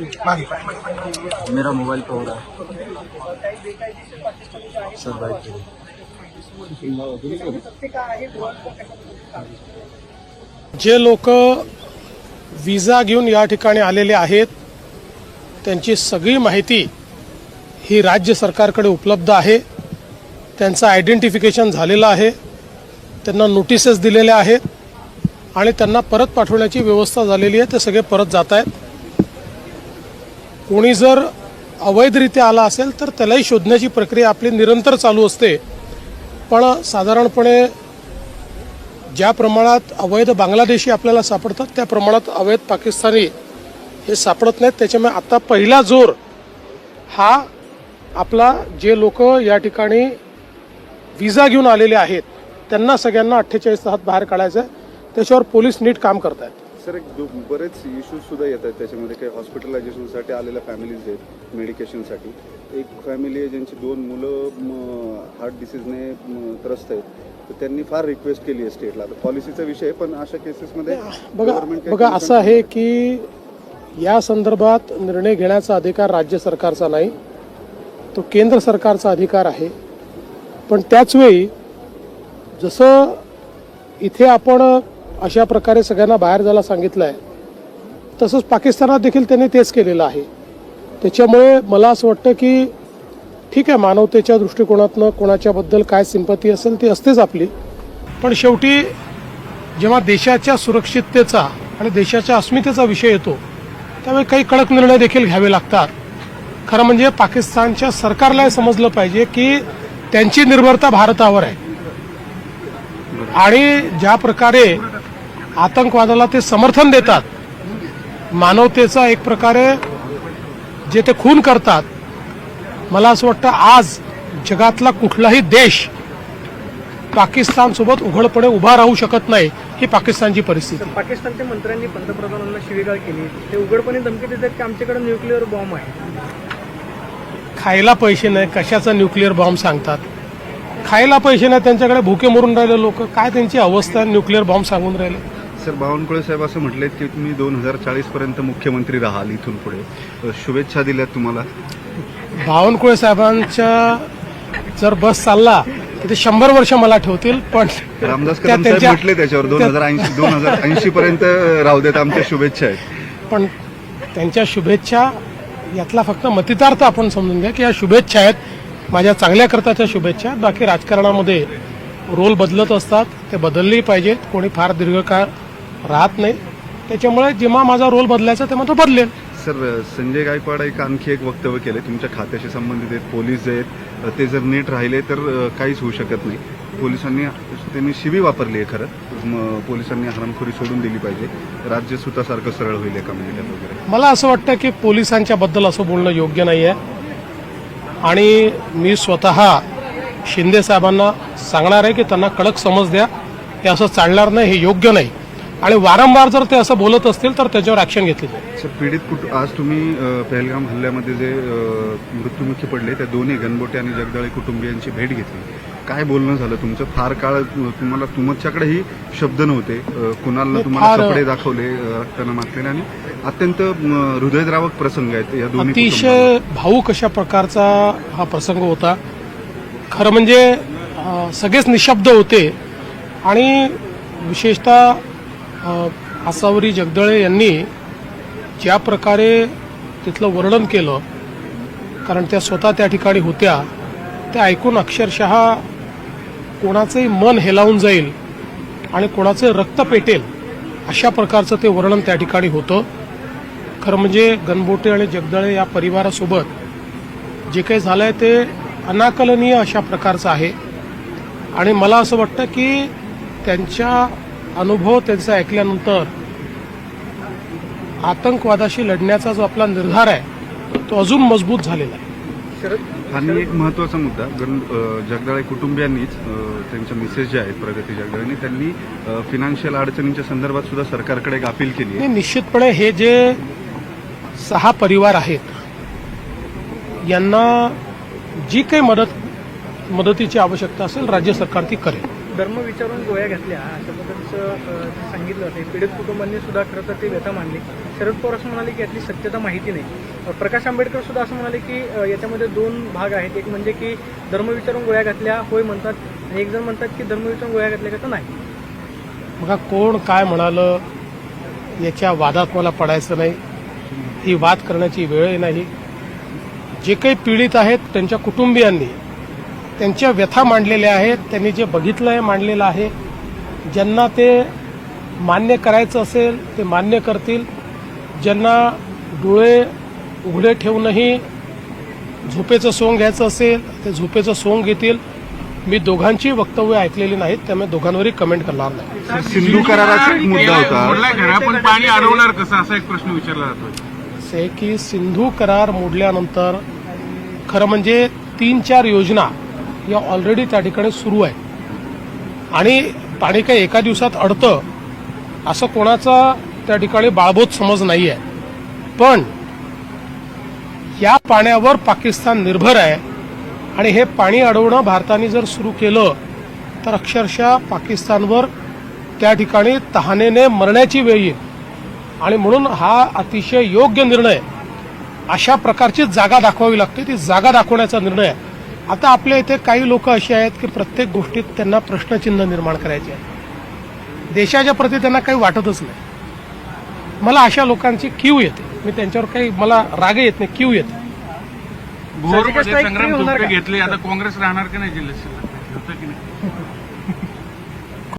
मेरा मोबाइल पे हो रहा है। सर बाइक पे जे लोक विजा घेऊन या ठिकाणी आलेले आहेत त्यांची सगळी माहिती ही राज्य सरकारकडे उपलब्ध आहे. त्यांचं आयडेंटिफिकेशन झालेलं आहे. त्यांना नोटिसेस दिलेल्या आहेत. आणि त्यांना परत पाठवण्याची व्यवस्था झालेली आहे. ते सगळे परत जात आहेत. कोणी जर अवैधरित्या आला असेल तर त्यालाही शोधण्याची प्रक्रिया आपली निरंतर चालू असते. पण साधारणपणे ज्या प्रमाणात अवैध बांगलादेशी आपल्याला सापडतात त्या प्रमाणात अवैध पाकिस्तानी हे सापडत नाहीत. त्याच्यामुळे आता पहिला जोर हा आपला जे लोक या ठिकाणी विजा घेऊन आलेले आहेत त्यांना सगळ्यांना अठ्ठेचाळीस तासात बाहेर काढायचं आहे त्याच्यावर पोलीस नीट काम करत आहेत सर एक दो बरेच इश्यूज सुद्धा येत आहेत त्याच्यामध्ये. काही हॉस्पिटलायझेशनसाठी आलेल्या फॅमिलीज आहेत मेडिकेशनसाठी एक फॅमिली आहे ज्यांची दोन मुलं हार्ट डिसीजने म, त्रस्त आहेत. तर त्यांनी फार रिक्वेस्ट केली आहे स्टेटला आता पॉलिसीचा विषय आहे, पण अशा केसेसमध्ये बघा government काही बघा असं आहे की या संदर्भात निर्णय घेण्याचा अधिकार राज्य सरकारचा नाही. तो केंद्र सरकारचा अधिकार आहे. पण त्याचवेळी जसं इथे आपण अशा प्रकारे सगळ्यांना बाहेर जायला सांगितलं आहे तसंच पाकिस्तानात देखील त्यांनी तेच केलेलं आहे. त्याच्यामुळे मला असं वाटतं की ठीक आहे मानवतेच्या दृष्टिकोनातनं कोणाच्याबद्दल काय सिंपती असेल ती असतेच आपली. पण शेवटी जेव्हा देशाच्या सुरक्षिततेचा आणि देशाच्या अस्मितेचा विषय येतो त्यावेळी काही कडक निर्णय देखील घ्यावे लागतात. खरं म्हणजे पाकिस्तानच्या सरकारला हे समजलं पाहिजे की त्यांची निर्भरता भारतावर आहे. आणि ज्या प्रकारे आतंकवादाला ते समर्थन देतात. मानवतेचा एक प्रकारे जे ते खून करतात मला असं वाटतं आज जगातला कुठलाही देश पाकिस्तानसोबत उघडपणे उभा राहू शकत नाही ही पाकिस्तानची परिस्थिती. पाकिस्तानच्या मंत्र्यांनी पंतप्रधानांना शिवीगाळ केली. ते उघडपणे धमकी देतात की आमच्याकडे न्यूक्लिअर बॉम्ब आहे. खायला पैसे नाही कशाचा न्यूक्लिअर बॉम्ब सांगतात? खायला पैसे नाही त्यांच्याकडे भुके मरून राहिले लोक. काय त्यांची अवस्था न्यूक्लिअर बॉम्ब सांगून राहिले? सर बावनकुळे साहेब असं म्हटलेत की तुम्ही दोन हजार चाळीस पर्यंत मुख्यमंत्री राहाल इथून पुढे. शुभेच्छा दिल्यात तुम्हाला. बावनकुळे साहेबांच्या जर बस चालला तर ते शंभर वर्ष मला ठेवतील पण रामदास कदम साहेब म्हटले त्याच्यावर दोन हजार ऐंशी दोन हजार ऐंशी पर्यंत राहू देत आमच्या शुभेच्छा आहेत. पण त्यांच्या शुभेच्छा यातला फक्त मतितार्थ आपण समजून घ्या की या शुभेच्छा आहेत. माझ्या चांगल्या करताच्या शुभेच्छा. बाकी राजकारणामध्ये रोल बदलत असतात ते बदललेही पाहिजेत. कोणी फार दीर्घकाळ राहत नाही. त्याच्यामुळे जेव्हा माझा रोल बदलायचा तेव्हा तो बदलेल. सर संजय गायकवाड एक आणखी एक वक्तव्य केले तुमच्या खात्याशी संबंधित आहेत. पोलीस जे आहेत ते जर नीट राहिले तर काहीच होऊ शकत नाही. पोलिसांनी त्यांनी शिवी वापरली आहे खरं. पोलिसांनी हरामखोरी सोडून दिली पाहिजे. राज्य सुतासारखं सरळ होईल एका मिनिटात वगैरे. मला असं वाटतं की पोलिसांच्या बद्दल असं बोलणं योग्य नाही आहे आणि मी स्वतः शिंदे साहेबांना सांगणार आहे की त्यांना कडक समज द्या. हे असं चालणार नाही हे योग्य नाही. आणि वारंवार जर ते असं बोलत असतील तर त्याच्यावर ॲक्शन घेतली जाईल. सर पीडित कुटु आज तुम्ही पहलगाम हल्ल्यामध्ये जे मृत्युमुखी पडले त्या दोन्ही गणबोटे आणि जगदाळे कुटुंबियांची भेट घेतली. काय बोलणं झालं तुमचं? फार काळ तुम्हाला तुमच्याकडेही शब्द नव्हते. नाही, तुम्हाला कपडे दाखवले रक्तानं माखलेले आणि अत्यंत हृदयद्रावक प्रसंग आहेत या दोन्ही. अतिशय भाऊक अशा प्रकारचा हा प्रसंग होता. खरं म्हणजे सगळेच निशब्द होते. आणि विशेषतः आसावरी जगदळे यांनी ज्या प्रकारे तिथलं वर्णन केलं कारण त्या स्वतः त्या ठिकाणी होत्या ते ऐकून अक्षरशः कोणाचंही मन हेलावून जाईल आणि कोणाचं रक्त पेटेल अशा प्रकारचं ते वर्णन त्या ठिकाणी होतं. खरं म्हणजे गणबोटे आणि जगदळे या परिवारासोबत जे काही झालंय ते अनाकलनीय अशा प्रकारचं आहे. आणि मला असं वाटतं की त्यांच्या अनुभव त्यांचा ऐकल्यानंतर आतंकवादाशी लढण्याचा जो आपला निर्धार आहे तो अजून मजबूत झालेला आहे. आणि एक महत्त्वाचा मुद्दा जगदाळे कुटुंबियांनीच त्यांच्या मिसेस ज्या आहेत प्रगती जगदाळेंनी त्यांनी फिनान्शियल अडचणींच्या संदर्भात सुद्धा सरकारकडे अपील केली आहे. आणि निश्चितपणे हे जे सहा परिवार आहेत यांना जी काही मदत मदतीची आवश्यकता असेल राज्य सरकार ती करेल. धर्म विचारून गोळ्या घेतल्या. अशा पद्धतीचं सांगितलं होते. पीडित कुटुंबांनी सुद्धा खरं तर ती व्यथा मानली शरद पवार असं म्हणाले की यातली सत्यता माहिती नाही. प्रकाश आंबेडकर सुद्धा असं म्हणाले की याच्यामध्ये दोन भाग आहेत. एक म्हणजे की धर्म विचारून गोळ्या घातल्या होय म्हणतात. आणि एक जण म्हणतात की धर्म विचारून गोळ्या घातल्या का तर नाही. मग कोण काय म्हणालं याच्या वादात मला पडायचं नाही. ही वाद करण्याची वेळही नाही. जे काही पीडित आहेत त्यांच्या कुटुंबियांनी त्यांच्या व्यथा मांडलेल्या आहेत त्यांनी जे बघितलं आहे मांडलेलं आहे. ज्यांना ते मान्य करायचं असेल ते मान्य करतील. ज्यांना डोळे उघडे ठेवूनही झोपेचं सोंग घ्यायचं असेल ते झोपेचं सोंग घेतील. मी दोघांची वक्तव्य ऐकलेली नाहीत त्यामुळे दोघांवरही कमेंट करणार नाही. सिंधू कराराचा एक मुद्दा होता. पण पाणी अडवणार कसं? असा एक प्रश्न विचारला जातोय असं आहे की सिंधू करार मोडल्यानंतर खरं म्हणजे तीन चार योजना या ऑलरेडी त्या ठिकाणी सुरू आहे. आणि पाणी काही एका दिवसात अडतं असं कोणाचा त्या ठिकाणी बाळबोध समज नाही आहे पण या पाण्यावर पाकिस्तान निर्भर आहे आणि हे पाणी अडवणं भारताने जर सुरू केलं तर अक्षरशः पाकिस्तानवर त्या ठिकाणी तहानेने मरण्याची वेळ येईल. आणि म्हणून हा अतिशय योग्य निर्णय अशा प्रकारची जागा दाखवावी लागते. ती जागा दाखवण्याचा निर्णय आहे. आता आपल्या इथे काही लोक असे आहेत की प्रत्येक गोष्टीत त्यांना प्रश्नचिन्ह निर्माण करायचे आहे देशाच्या प्रती त्यांना काही वाटतच नाही. मला अशा लोकांची क्यू येते. मी त्यांच्यावर काही मला राग येत नाही क्यू येते. strike संग्राम? घेतले आता काँग्रेस राहणार की नाही जिल्ह्यात? होतं की नाही?